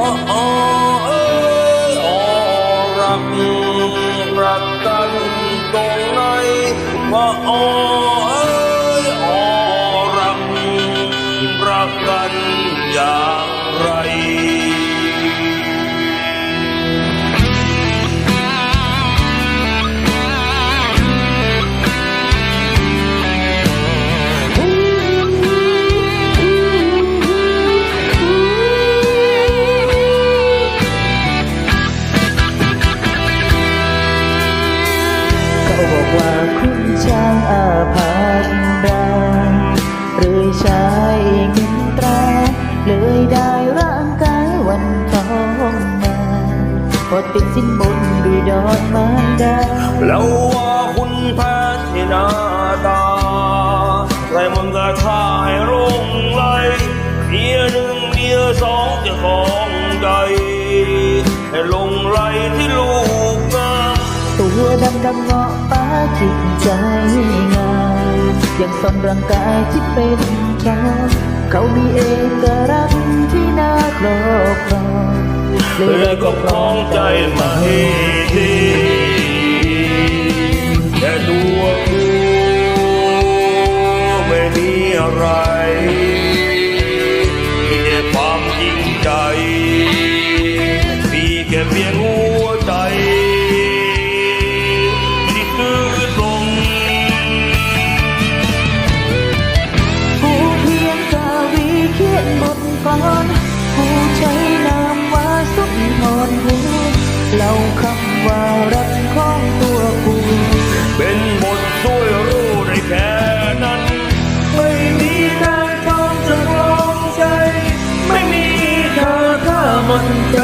ว่าอ๋อเอ้ยอ๋อรักรักกันตรงไหนว่าอ๋อ ว่าคุณช่างอาภัพรักหรือใช้เงินตราเลยได้ร่างกายวันทองมาพอติดสินบนด้วยดอกไม้ดาแล้วว่าคุณแพ้ที่หน้าตาไรมึงก็ท่าให้รุ่งไหลเมียหนึ่งเมียสองเจะของใจให้ลงไหลที่ลูกงามตัวดำดำเงาะป้ จิตใจงามยังซ่อนร่างกายที่เป็นชาเขามีเอกรักษณ์ที่น่าครอบครองเลยก็คล้องใจมาให้ดีแต่ตัวกูไม่มีอะไรมีแต่ความจริงใจมีแค่เพียง ฟ้อนผู้ใช้น้ำว่าสุดนอนหูเล่าคำว่ารักของตัวกูเป็นบทช่วยรู้ได้แค่นั้น ไม่มีทางทองจะรองใจ ไม่มีทางถ้ามันใจ